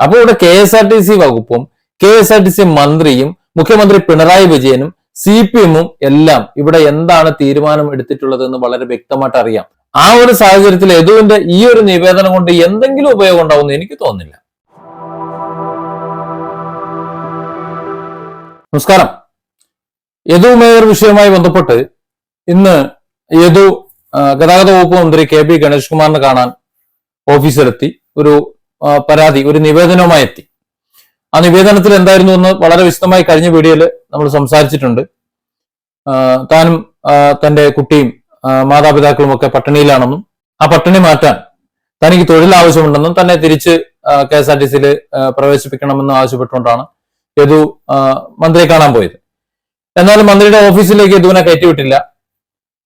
അപ്പോൾ ഇവിടെ K S R T C വകുപ്പും K S R T C മന്ത്രിയും മുഖ്യമന്ത്രി പിണറായി വിജയനും സി പി എമ്മും എല്ലാം ഇവിടെ എന്താണ് തീരുമാനം എടുത്തിട്ടുള്ളത് എന്ന് വളരെ വ്യക്തമായിട്ട് അറിയാം. ആ ഒരു സാഹചര്യത്തിൽ യദുവിന്റെ ഈ ഒരു നിവേദനം കൊണ്ട് എന്തെങ്കിലും ഉപയോഗം ഉണ്ടാവുമെന്ന് എനിക്ക് തോന്നുന്നില്ല. നമസ്കാരം. യദു മേയർ വിഷയവുമായി ബന്ധപ്പെട്ട് ഇന്ന് യദു ഗതാഗത വകുപ്പ് മന്ത്രി കെ പി ഗണേഷ് കുമാറിനെ കാണാൻ ഓഫീസിലെത്തി. ഒരു പരാതി ഒരു നിവേദനവുമായി എത്തി. ആ നിവേദനത്തിൽ എന്തായിരുന്നു എന്ന് വളരെ വിശദമായി കഴിഞ്ഞ വീഡിയോയിൽ നമ്മൾ സംസാരിച്ചിട്ടുണ്ട്. താനും തന്റെ കുട്ടിയും മാതാപിതാക്കളും ഒക്കെ പട്ടിണിയിലാണെന്നും ആ പട്ടിണി മാറ്റാൻ തനിക്ക് തൊഴിൽ ആവശ്യമുണ്ടെന്നും തന്നെ തിരിച്ച് കെ എസ് ആർ ടി സിയിൽ പ്രവേശിപ്പിക്കണമെന്നും ആവശ്യപ്പെട്ടുകൊണ്ടാണ് യദു മന്ത്രിയെ കാണാൻ പോയത്. എന്നാൽ മന്ത്രിയുടെ ഓഫീസിലേക്ക് യദുവിനെ കയറ്റിവിട്ടില്ല.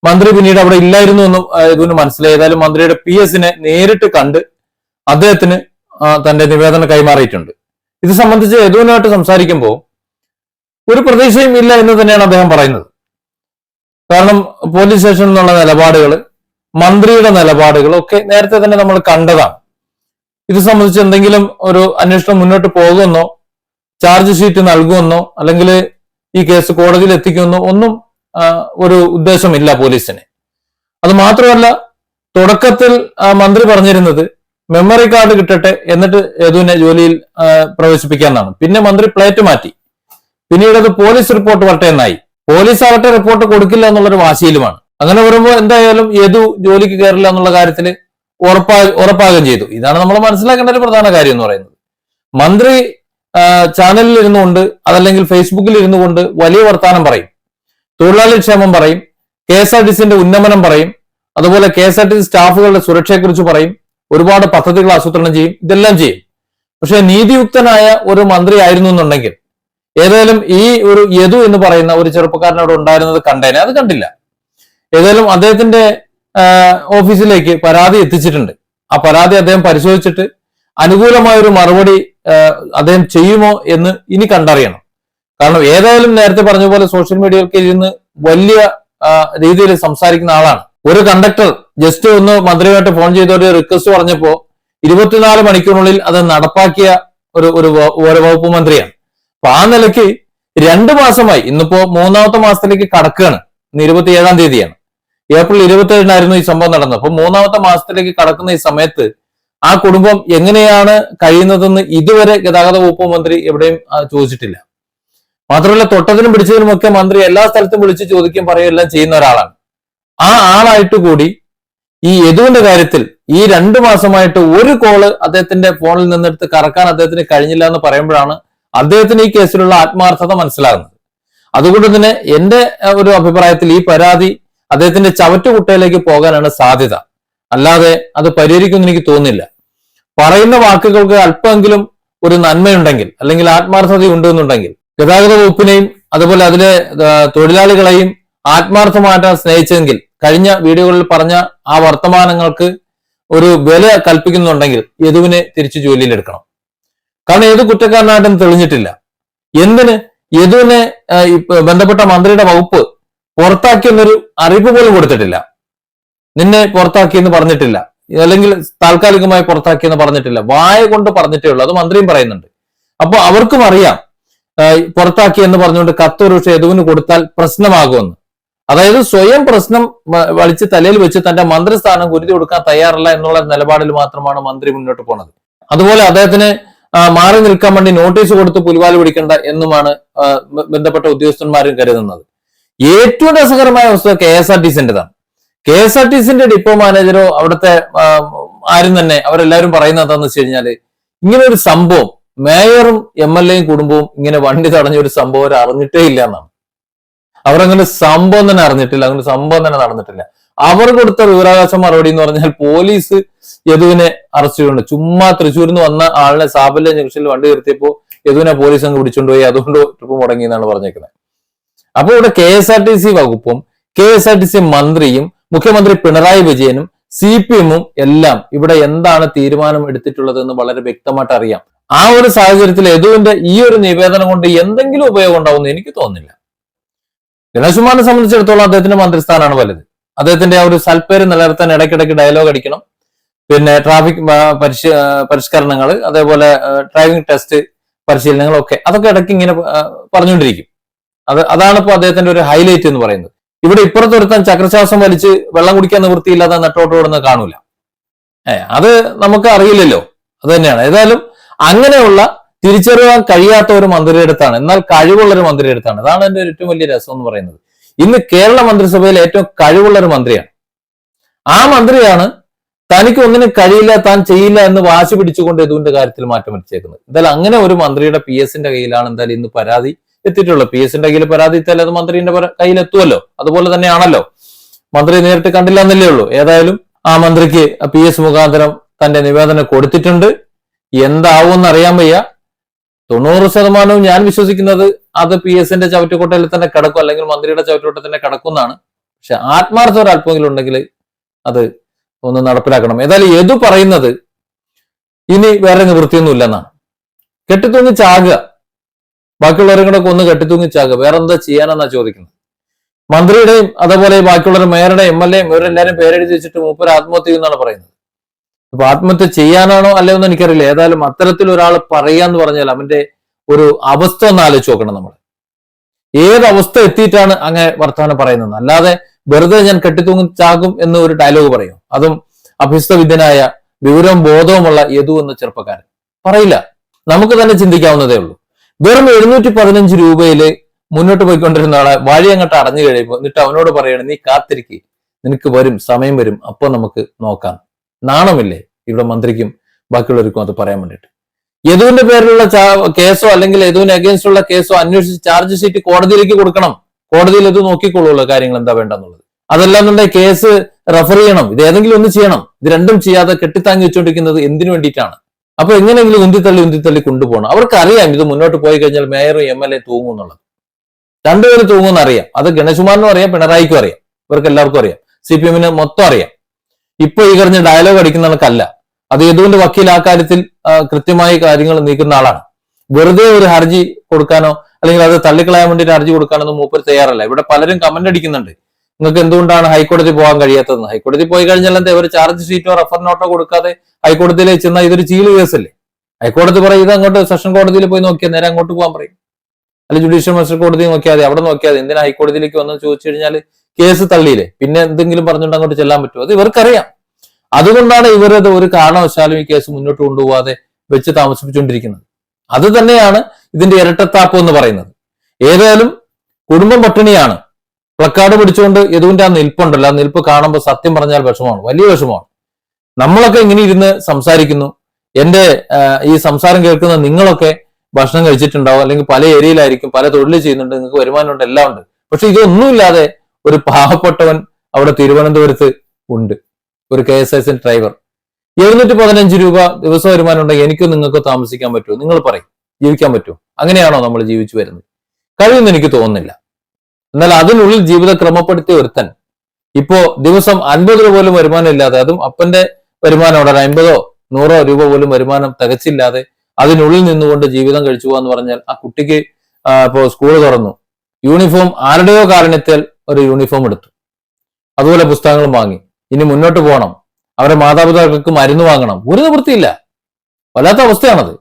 മന്ത്രി പിന്നീട് അവിടെ ഇല്ലായിരുന്നു എന്നും യദുവിന് മനസ്സിലായി. ഏതായാലും മന്ത്രിയുടെ പി എസിനെ നേരിട്ട് കണ്ട് അദ്ദേഹത്തിന് തന്റെ നിവേദനം കൈമാറിയിട്ടുണ്ട്. ഇത് സംബന്ധിച്ച് യദുവിനായിട്ട് സംസാരിക്കുമ്പോൾ ഒരു പ്രതീക്ഷയും ഇല്ല എന്ന് തന്നെയാണ് അദ്ദേഹം പറയുന്നത്. കാരണം പോലീസ് സ്റ്റേഷനിൽ നിന്നുള്ള നിലപാടുകൾ മന്ത്രിയുടെ നിലപാടുകൾ ഒക്കെ നേരത്തെ തന്നെ നമ്മൾ കണ്ടതാണ്. ഇത് സംബന്ധിച്ച് എന്തെങ്കിലും ഒരു അന്വേഷണം മുന്നോട്ട് പോകുമെന്നോ ചാർജ് ഷീറ്റ് നൽകുമെന്നോ അല്ലെങ്കിൽ ഈ കേസ് കോടതിയിൽ എത്തിക്കുമെന്നോ ഒന്നും ഒരു ഉദ്ദേശമില്ല പോലീസിന്. അത് മാത്രമല്ല തുടക്കത്തിൽ മന്ത്രി പറഞ്ഞിരുന്നത് മെമ്മറി കാർഡ് കിട്ടട്ടെ എന്നിട്ട് യദുവിനെ ജോലിയിൽ പ്രവേശിപ്പിക്കാന്നാണ് പിന്നെ മന്ത്രി പ്ലേറ്റ് മാറ്റി. പിന്നീട് അത് പോലീസ് റിപ്പോർട്ട് വരട്ടെ എന്നായി. പോലീസ് ആവട്ടെ റിപ്പോർട്ട് കൊടുക്കില്ല എന്നുള്ളൊരു വാശിയിലുമാണ്. അങ്ങനെ വരുമ്പോൾ എന്തായാലും യദു ജോലിക്ക് കയറില്ല എന്നുള്ള കാര്യത്തിൽ ഉറപ്പാ ഉറപ്പാകുകയും ചെയ്തു. ഇതാണ് നമ്മൾ മനസ്സിലാക്കേണ്ട ഒരു പ്രധാന കാര്യം എന്ന് പറയുന്നത്. മന്ത്രി ചാനലിൽ ഇരുന്നുകൊണ്ട് അതല്ലെങ്കിൽ ഫേസ്ബുക്കിൽ ഇരുന്നുകൊണ്ട് വലിയ വർത്താനം പറയും. തൊഴിലാളി ക്ഷേമം പറയും. കെ എസ് ആർ ടി സിന്റെ ഉന്നമനം പറയും. അതുപോലെ K S R T C സ്റ്റാഫുകളുടെ സുരക്ഷയെക്കുറിച്ച് പറയും. ഒരുപാട് പദ്ധതികൾ ആസൂത്രണം ചെയ്യും ഇതെല്ലാം ചെയ്യും. പക്ഷെ നീതിയുക്തനായ ഒരു മന്ത്രി ആയിരുന്നു എന്നുണ്ടെങ്കിൽ ഏതായാലും ഈ ഒരു യദു എന്ന് പറയുന്ന ഒരു ചെറുപ്പക്കാരനോട് ഉണ്ടായിരുന്നത് കണ്ടേനെ അത് കണ്ടില്ല. ഏതായാലും അദ്ദേഹത്തിന്റെ ഓഫീസിലേക്ക് പരാതി എത്തിച്ചിട്ടുണ്ട്. ആ പരാതി അദ്ദേഹം പരിശോധിച്ചിട്ട് അനുകൂലമായ ഒരു മറുപടി അദ്ദേഹം ചെയ്യുമോ എന്ന് ഇനി കണ്ടറിയണം. കാരണം ഏതായാലും നേരത്തെ പറഞ്ഞ പോലെ സോഷ്യൽ മീഡിയയിൽ ഇരുന്ന് വലിയ രീതിയിൽ സംസാരിക്കുന്ന ആളാണ്. ഒരു കണ്ടക്ടർ ജസ്റ്റ് ഒന്ന് മന്ത്രിയുമായിട്ട് ഫോൺ ചെയ്ത ഒരു റിക്വസ്റ്റ് പറഞ്ഞപ്പോ ഇരുപത്തിനാല് മണിക്കൂറിനുള്ളിൽ അത് നടപ്പാക്കിയ ഒരു ഒരു വകുപ്പ് മന്ത്രിയാണ്. അപ്പൊ ആ നിലയ്ക്ക് രണ്ട് മാസമായി ഇന്നിപ്പോ മൂന്നാമത്തെ മാസത്തിലേക്ക് കടക്കുകയാണ്. ഇന്ന് ഇരുപത്തി ഏഴാം തീയതിയാണ്. ഏപ്രിൽ ഇരുപത്തി ഏഴിനായിരുന്നു ഈ സംഭവം നടന്നത്. അപ്പൊ മൂന്നാമത്തെ മാസത്തിലേക്ക് കടക്കുന്ന ഈ സമയത്ത് ആ കുടുംബം എങ്ങനെയാണ് കഴിയുന്നതെന്ന് ഇതുവരെ ഗതാഗത വകുപ്പ് മന്ത്രി എവിടെയും ചോദിച്ചിട്ടില്ല. മാത്രമല്ല തൊട്ടതിനും പിടിച്ചതിനുമൊക്കെ മന്ത്രി എല്ലാ സ്ഥലത്തും വിളിച്ച് ചോദിക്കുകയും പറയുകയും എല്ലാം ചെയ്യുന്ന ഒരാളാണ്. ആ ആളായിട്ട് കൂടി ഈ യദുവിന്റെ കാര്യത്തിൽ ഈ രണ്ടു മാസമായിട്ട് ഒരു കോൾ അദ്ദേഹത്തിന്റെ ഫോണിൽ നിന്നെടുത്ത് കറക്കാൻ അദ്ദേഹത്തിന് കഴിഞ്ഞില്ല എന്ന് പറയുമ്പോഴാണ് അദ്ദേഹത്തിന് ഈ കേസിലുള്ള ആത്മാർത്ഥത മനസ്സിലാകുന്നത്. അതുകൊണ്ട് തന്നെ എന്റെ ഒരു അഭിപ്രായത്തിൽ ഈ പരാതി അദ്ദേഹത്തിന്റെ ചവറ്റുകുട്ടയിലേക്ക് പോകാനാണ് സാധ്യത. അല്ലാതെ അത് പരിഹരിക്കുമെന്ന് എനിക്ക് തോന്നുന്നില്ല. പറയുന്ന വാക്കുകൾക്ക് അല്പമെങ്കിലും ഒരു നന്മയുണ്ടെങ്കിൽ അല്ലെങ്കിൽ ആത്മാർത്ഥത ഉണ്ടെന്നുണ്ടെങ്കിൽ ഗതാഗത വകുപ്പിനെയും അതുപോലെ അതിലെ തൊഴിലാളികളെയും ആത്മാർത്ഥമായിട്ട് സ്നേഹിച്ചെങ്കിൽ കഴിഞ്ഞ വീഡിയോകളിൽ പറഞ്ഞ ആ വർത്തമാനങ്ങൾക്ക് ഒരു വില കൽപ്പിക്കുന്നുണ്ടെങ്കിൽ യദുവിനെ തിരിച്ചു ജോലിയിലെടുക്കണം കാരണം ഏത് കുറ്റക്കാരനായിട്ടും തെളിഞ്ഞിട്ടില്ല. എന്തിന്? യദുവിനെ ബന്ധപ്പെട്ട മന്ത്രിയുടെ വകുപ്പ് പുറത്താക്കിയെന്നൊരു അറിയിപ്പ് പോലും കൊടുത്തിട്ടില്ല. നിന്നെ പുറത്താക്കിയെന്ന് പറഞ്ഞിട്ടില്ല. അല്ലെങ്കിൽ താൽക്കാലികമായി പുറത്താക്കിയെന്ന് പറഞ്ഞിട്ടില്ല. വായ കൊണ്ട് പറഞ്ഞിട്ടേ ഉള്ളൂ. അത് മന്ത്രിയും പറയുന്നുണ്ട്. അപ്പൊ അവർക്കും അറിയാം പുറത്താക്കി എന്ന് പറഞ്ഞുകൊണ്ട് കത്തൊരു യദുവിന് കൊടുത്താൽ പ്രശ്നമാകുമെന്ന്. അതായത് സ്വയം പ്രശ്നം വലിച്ച് തലയിൽ വെച്ച് തന്റെ മന്ത്രിസ്ഥാനം കുരുതി കൊടുക്കാൻ തയ്യാറല്ല എന്നുള്ള നിലപാടിൽ മാത്രമാണ് മന്ത്രി മുന്നോട്ട് പോണത്. അതുപോലെ അദ്ദേഹത്തിന് മാറി നിൽക്കാൻ വേണ്ടി നോട്ടീസ് കൊടുത്ത് പുലിവാൽ പിടിക്കേണ്ട എന്നുമാണ് ബന്ധപ്പെട്ട ഉദ്യോഗസ്ഥന്മാരും കരുതുന്നത്. ഏറ്റവും രസകരമായ അവസ്ഥ കെ എസ് ആർ ടി സിന്റേതാണ്. കെ എസ് ആർ ടി സിന്റെ ഡിപ്പോ മാനേജറോ അവിടുത്തെ ആരും തന്നെ അവരെല്ലാവരും പറയുന്നത് എന്താണെന്ന് വെച്ച് കഴിഞ്ഞാൽ ഇങ്ങനെ ഒരു സംഭവം മേയറും എം എൽ എയും കുടുംബവും ഇങ്ങനെ വണ്ടി തടഞ്ഞ ഒരു സംഭവം അറിഞ്ഞിട്ടേ ഇല്ല എന്നാണ്. അവരങ്ങനെ സംഭവം തന്നെ അറിഞ്ഞിട്ടില്ല അങ്ങനെ സംഭവം തന്നെ നടന്നിട്ടില്ല. അവർ കൊടുത്ത വിവരാവകാശ മറുപടി എന്ന് പറഞ്ഞാൽ പോലീസ് യദുവിനെ അറസ്റ്റ് ചെയ്തിട്ടുണ്ട്. ചുമ്മാ തൃശ്ശൂരിൽ നിന്ന് വന്ന ആളിനെ സാബല്യ ജംഗ്ഷനിൽ വണ്ടി നിർത്തിയപ്പോ യദുവിനെ പോലീസ് അങ്ങ് പിടിച്ചുകൊണ്ടുപോയി. അതുകൊണ്ട് ട്രിപ്പ് മുടങ്ങി എന്നാണ് പറഞ്ഞേക്കുന്നത്. അപ്പൊ ഇവിടെ K S R T C വകുപ്പും K S R T C മന്ത്രിയും മുഖ്യമന്ത്രി പിണറായി വിജയനും സി പി എമ്മും എല്ലാം ഇവിടെ എന്താണ് തീരുമാനം എടുത്തിട്ടുള്ളത് എന്ന് വളരെ വ്യക്തമായിട്ട് അറിയാം. ആ ഒരു സാഹചര്യത്തിൽ യദുവിന്റെ ഈ ഒരു നിവേദനം കൊണ്ട് എന്തെങ്കിലും ഉപയോഗം ഉണ്ടാവുമെന്ന് എനിക്ക് തോന്നുന്നില്ല. കുമാറിനെ സംബന്ധിച്ചിടത്തോളം അദ്ദേഹത്തിന്റെ മന്ത്രിസ്ഥാനമാണ് വലുത്. അദ്ദേഹത്തിന്റെ ആ ഒരു സൽപ്പേര് നിലനിർത്താൻ ഇടയ്ക്കിടയ്ക്ക് ഡയലോഗ് അടിക്കണം. പിന്നെ ട്രാഫിക് പരിഷ്കരണങ്ങൾ അതേപോലെ ഡ്രൈവിംഗ് ടെസ്റ്റ് പരിശീലനങ്ങളൊക്കെ അതൊക്കെ ഇടയ്ക്ക് ഇങ്ങനെ പറഞ്ഞുകൊണ്ടിരിക്കും. അത് അതാണ് ഇപ്പോൾ അദ്ദേഹത്തിന്റെ ഒരു ഹൈലൈറ്റ് എന്ന് പറയുന്നത്. ഇവിടെ ഇപ്പുറത്തൊരുത്തൻ ചക്രശ്വാസം വലിച്ച് വെള്ളം കുടിക്കാൻ നിവൃത്തിയില്ലാതെ നെട്ടോട്ടോടുന്ന കാണൂല. ഏഹ് അത് നമുക്ക് അറിയില്ലല്ലോ. അത് തന്നെയാണ്. ഏതായാലും അങ്ങനെയുള്ള തിരിച്ചറിയാൻ കഴിയാത്ത ഒരു മന്ത്രിയുടെ അടുത്താണ്. എന്നാൽ കഴിവുള്ള ഒരു മന്ത്രിയുടെ അടുത്താണ്. അതാണ് എന്റെ ഏറ്റവും വലിയ രസം എന്ന് പറയുന്നത്. ഇന്ന് കേരള മന്ത്രിസഭയിൽ ഏറ്റവും കഴിവുള്ള ഒരു മന്ത്രിയാണ്. ആ മന്ത്രിയാണ് തനിക്ക് ഒന്നിനും കഴിയില്ല താൻ ചെയ്യില്ല എന്ന് വാശി പിടിച്ചുകൊണ്ട് യദുവിന്റെ കാര്യത്തിൽ മാറ്റം വരച്ചേക്കുന്നത് എന്തായാലും അങ്ങനെ ഒരു മന്ത്രിയുടെ പി എസിന്റെ കയ്യിലാണ് എന്തായാലും ഇന്ന് പരാതി എത്തിയിട്ടുള്ളത്. പി എസിന്റെ കയ്യിൽ പരാതി എത്തിയാൽ അത് മന്ത്രിന്റെ പര- കയ്യിൽ എത്തുമല്ലോ അതുപോലെ തന്നെയാണല്ലോ. മന്ത്രി നേരിട്ട് കണ്ടില്ല എന്നല്ലേ ഉള്ളൂ. ഏതായാലും ആ മന്ത്രിക്ക് പി എസ് മുഖാന്തരം തന്റെ നിവേദനം കൊടുത്തിട്ടുണ്ട്. എന്താവുമെന്ന് അറിയാൻ വയ്യ. തൊണ്ണൂറ് ശതമാനവും ഞാൻ വിശ്വസിക്കുന്നത് അത് പി എസിന്റെ ചവറ്റുകൊട്ടയിൽ തന്നെ കിടക്കും അല്ലെങ്കിൽ മന്ത്രിയുടെ ചവറ്റുകൊട്ടയിൽ തന്നെ കിടക്കും എന്നാണ് പക്ഷെ ആത്മാർത്ഥ ഒരു അല്പമെങ്കിലും ഉണ്ടെങ്കിൽ അത് ഒന്ന് നടപ്പിലാക്കണം. ഏതായാലും എതു പറയുന്നത് ഇനി വേറെ നിവൃത്തിയൊന്നും ഇല്ലെന്നാണ്. കെട്ടിത്തൂങ്ങി ചാകുക. ബാക്കിയുള്ളവരും കൂടെ ഒന്ന് കെട്ടിത്തൂങ്ങി ചാകുക. വേറെ എന്താ ചെയ്യാനെന്നാ ചോദിക്കുന്നത്. മന്ത്രിയുടെയും അതേപോലെ ബാക്കിയുള്ളവർ മേയറുടെയും എം എൽ എയും ഇവരെല്ലാരും പേരെഴുതി വെച്ചിട്ട് മൂപ്പര് ആത്മഹത്യ എന്നാണ് പറയുന്നത്. അപ്പൊ ആത്മഹത്യ ചെയ്യാനാണോ അല്ലേ എന്ന് എനിക്കറിയില്ല. ഏതായാലും അത്തരത്തിൽ ഒരാൾ പറയാന്ന് പറഞ്ഞാൽ അവന്റെ ഒരു അവസ്ഥ ഒന്ന് ആലോചിച്ച് നോക്കണം നമ്മൾ ഏത് അവസ്ഥ എത്തിയിട്ടാണ് അങ്ങനെ വർത്തമാനം പറയുന്നത്? അല്ലാതെ വെറുതെ ഞാൻ കെട്ടിത്തൂങ്ങി ചാകും എന്ന് ഒരു ഡയലോഗ് പറയും. അതും അഭ്യസ്തവിദ്യനായ വിവരവും ബോധവുമുള്ള യദു എന്ന ചെറുപ്പക്കാരൻ. പറയില്ല. നമുക്ക് തന്നെ ചിന്തിക്കാവുന്നതേ ഉള്ളൂ. വെറും എഴുന്നൂറ്റി പതിനഞ്ച് രൂപയിൽ മുന്നോട്ട് പോയിക്കൊണ്ടിരുന്ന ആളെ വഴി അങ്ങോട്ട് അടഞ്ഞു കഴിയുമ്പോൾ എന്നിട്ട് അവനോട് പറയണം നീ കാത്തിരിക്കേ. നിനക്ക് വരും സമയം വരും. അപ്പൊ നമുക്ക് നോക്കാം. നാണമില്ലേ? ഇവിടെ മന്ത്രിക്കും ബാക്കിയുള്ളവർക്കും അത് പറയാൻ വേണ്ടിയിട്ട്. യദുവിന്റെ പേരിലുള്ള കേസോ അല്ലെങ്കിൽ യദുവിന് അഗേൻസ്റ്റ് ഉള്ള കേസോ അന്വേഷിച്ച് ചാർജ് ഷീറ്റ് കോടതിയിലേക്ക് കൊടുക്കണം. കോടതിയിൽ ഇത് നോക്കിക്കൊള്ളുള്ള കാര്യങ്ങൾ എന്താ വേണ്ടെന്നുള്ളത്. അതല്ലാന്നുണ്ടെങ്കിൽ കേസ് റെഫർ ചെയ്യണം? ഇത് ഏതെങ്കിലും ഒന്ന് ചെയ്യണം. ഇത് രണ്ടും ചെയ്യാതെ കെട്ടിത്താങ്ങി വെച്ചുകൊണ്ടിരിക്കുന്നത് എന്തിനു വേണ്ടിയിട്ടാണ്? അപ്പൊ എങ്ങനെയെങ്കിലും ഉന്തിത്തള്ളി ഉന്തിത്തള്ളി കൊണ്ടുപോകണം. അവർക്കറിയാം ഇത് മുന്നോട്ട് പോയി കഴിഞ്ഞാൽ മേയറും എം എൽ എ തൂങ്ങും എന്നുള്ളത്. രണ്ടുപേരും തൂങ്ങുമെന്ന് അറിയാം. അത് ഗണേശുമാറിനും അറിയാം പിണറായിക്കും അറിയാം. ഇവർക്ക് എല്ലാവർക്കും അറിയാം സി പി എമ്മിന് മൊത്തം അറിയാം. ഇപ്പൊ ഈ കഴിഞ്ഞ ഡയലോഗ് അടിക്കുന്ന കണക്കല്ല അത് യദുവിന്റെ വക്കീൽ ആ കാര്യത്തിൽ കൃത്യമായി കാര്യങ്ങൾ നീക്കുന്ന ആളാണ്. വെറുതെ ഒരു ഹർജി കൊടുക്കാനോ അല്ലെങ്കിൽ അത് തള്ളിക്കളയാൻ വേണ്ടിയിട്ട് ഹർജി കൊടുക്കാനൊന്നും മൂപ്പർ തയ്യാറല്ല. ഇവിടെ പലരും കമന്റ് അടിക്കുന്നുണ്ട്. നിങ്ങൾക്ക് എന്തുകൊണ്ടാണ് ഹൈക്കോടതി പോകാൻ കഴിയാത്തതെന്ന്? ഹൈക്കോടതി പോയി കഴിഞ്ഞാൽ എന്താ ഒരു ചാർജ് ഷീറ്റോ റഫർ നോട്ടോ കൊടുക്കാതെ ഹൈക്കോടതിയിലേക്ക് ചെന്നാൽ ഇതൊരു ചീൽ കേസല്ലേ ഹൈക്കോടതി പറയും ഇത് അങ്ങോട്ട് സെഷൻ കോടതിയിൽ പോയി നോക്കിയാൽ നേരെ അങ്ങോട്ട് പോകാൻ പറയും. അല്ല ജുഡീഷ്യൽ മജിസ്ട്രേറ്റ് കോടതി നോക്കിയാൽ അവിടെ നോക്കിയാൽ എന്തിനാ ഹൈക്കോടതിയിലേക്ക് വന്ന് ചോദിച്ചു കഴിഞ്ഞാൽ കേസ് തള്ളിയില്ലേ? പിന്നെ എന്തെങ്കിലും പറഞ്ഞുകൊണ്ട് അങ്ങോട്ട് ചെല്ലാൻ പറ്റുമോ? അത് ഇവർക്കറിയാം. അതുകൊണ്ടാണ് ഇവരത് ഒരു കാരണവശാലും ഈ കേസ് മുന്നോട്ട് കൊണ്ടുപോകാതെ വെച്ച് താമസിപ്പിച്ചുകൊണ്ടിരിക്കുന്നത്. അത് തന്നെയാണ് ഇതിന്റെ ഇരട്ടത്താപ്പ് എന്ന് പറയുന്നത്. ഏതായാലും കുടുംബം പട്ടിണിയാണ്. പ്ലക്കാർഡ് പിടിച്ചുകൊണ്ട് യദുവിന്റെ ആ നിൽപ്പുണ്ടല്ലോ. ആ നിൽപ്പ് കാണുമ്പോൾ സത്യം പറഞ്ഞാൽ വിഷമമാണ്. വലിയ വിഷമമാണ്. നമ്മളൊക്കെ ഇങ്ങനെ ഇരുന്ന് സംസാരിക്കുന്നു. എന്റെ ഈ സംസാരം കേൾക്കുന്ന നിങ്ങളൊക്കെ ഭക്ഷണം കഴിച്ചിട്ടുണ്ടാവും. അല്ലെങ്കിൽ പല ഏരിയയിലായിരിക്കും പല തൊഴിൽ ചെയ്യുന്നുണ്ട് നിങ്ങൾക്ക് വരുമാനമുണ്ട് എല്ലാം ഉണ്ട് പക്ഷെ ഇതൊന്നുമില്ലാതെ ഒരു പാവപ്പെട്ടവൻ അവിടെ തിരുവനന്തപുരത്ത് ഉണ്ട്. ഒരു കെ എസ് എസ് ഡ്രൈവർ എഴുന്നൂറ്റി പതിനഞ്ച് രൂപ ദിവസ വരുമാനം ഉണ്ടെങ്കിൽ എനിക്കും നിങ്ങൾക്ക് താമസിക്കാൻ പറ്റുമോ? നിങ്ങൾ പറയും. ജീവിക്കാൻ പറ്റുമോ? അങ്ങനെയാണോ നമ്മൾ ജീവിച്ചു വരുന്നത്? കഴിയുമെന്ന് എനിക്ക് തോന്നുന്നില്ല. എന്നാൽ അതിനുള്ളിൽ ജീവിതം ക്രമപ്പെടുത്തിയ ഒരുത്തൻ. ഇപ്പോ ദിവസം അൻപത് രൂപ പോലും വരുമാനം ഇല്ലാതെ അതും അപ്പന്റെ വരുമാനം അവിടെ അൻപതോ നൂറോ രൂപ പോലും വരുമാനം തികച്ചില്ലാതെ അതിനുള്ളിൽ നിന്നുകൊണ്ട് ജീവിതം കഴിച്ചു പോകാന്ന് പറഞ്ഞാൽ ആ കുട്ടിക്ക് ഇപ്പോ സ്കൂൾ തുറന്നു. യൂണിഫോം ആരുടെയോ കാരണത്താൽ ഒരു യൂണിഫോം എടുത്തു. അതുപോലെ പുസ്തകങ്ങളും വാങ്ങി. ഇനി മുന്നോട്ട് പോകണം. അവരെ മാതാപിതാക്കൾക്ക് മരുന്ന് വാങ്ങണം. ഒരു നിവൃത്തിയില്ല. വല്ലാത്ത അവസ്ഥയാണത്.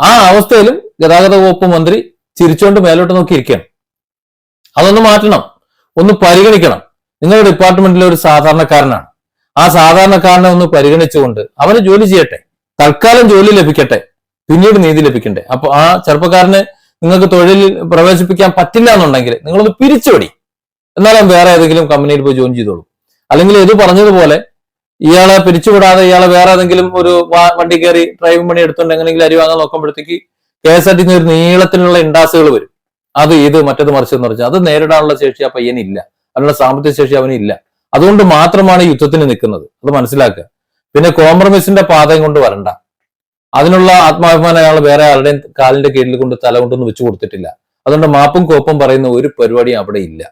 ആ അവസ്ഥയിലും ഗതാഗത വകുപ്പ് മന്ത്രി ചിരിച്ചുകൊണ്ട് മേലോട്ട് നോക്കിയിരിക്കണം അതൊന്ന് മാറ്റണം. ഒന്ന് പരിഗണിക്കണം. നിങ്ങളുടെ ഡിപ്പാർട്ട്മെന്റിലെ ഒരു സാധാരണക്കാരനാണ്. ആ സാധാരണക്കാരനെ ഒന്ന് പരിഗണിച്ചുകൊണ്ട് അവന് ജോലി ചെയ്യട്ടെ. തൽക്കാലം ജോലി ലഭിക്കട്ടെ. പിന്നീട് നീതി ലഭിക്കണ്ടേ? അപ്പൊ ആ ചെറുപ്പക്കാരന് നിങ്ങൾക്ക് തൊഴിലിൽ പ്രവേശിപ്പിക്കാൻ പറ്റില്ല എന്നുണ്ടെങ്കിൽ നിങ്ങളൊന്ന് പിരിച്ചുപടി എന്നാലും വേറെ ഏതെങ്കിലും കമ്പനിയിൽ പോയി ജോയിൻ ചെയ്തോളൂ. അല്ലെങ്കിൽ ഇത് പറഞ്ഞതുപോലെ ഇയാളെ പിരിച്ചുവിടാതെ ഇയാളെ വേറെ ഏതെങ്കിലും ഒരു വണ്ടി കയറി ഡ്രൈവിംഗ് പണി എടുത്തുകൊണ്ട് എങ്ങനെയെങ്കിലും അരി വാങ്ങാൻ നോക്കുമ്പോഴത്തേക്ക് കെ എസ് ആർ ടി ഒരു നീളത്തിലുള്ള ഇൻഡാസുകൾ വരും. അത് ഇത് മറ്റത് മറിച്ച് എന്ന് പറഞ്ഞാൽ അത് നേരിടാനുള്ള ശേഷി ആ പയ്യനില്ല. അതിനുള്ള സാമ്പത്തിക ശേഷി അവനില്ല. അതുകൊണ്ട് മാത്രമാണ് യുദ്ധത്തിന് നിൽക്കുന്നത്. അത് മനസ്സിലാക്കുക. പിന്നെ കോംപ്രമൈസിന്റെ പാതയും കൊണ്ട് വരണ്ട. അതിനുള്ള ആത്മാഭിമാനം അയാൾ വേറെ ആരുടെയും കാലിന്റെ കീഴിൽ കൊണ്ട് തല കൊണ്ടൊന്നും വെച്ചു കൊടുത്തിട്ടില്ല. അതുകൊണ്ട് മാപ്പും കോപ്പും പറയുന്ന ഒരു പരിപാടിയും അവിടെ ഇല്ല.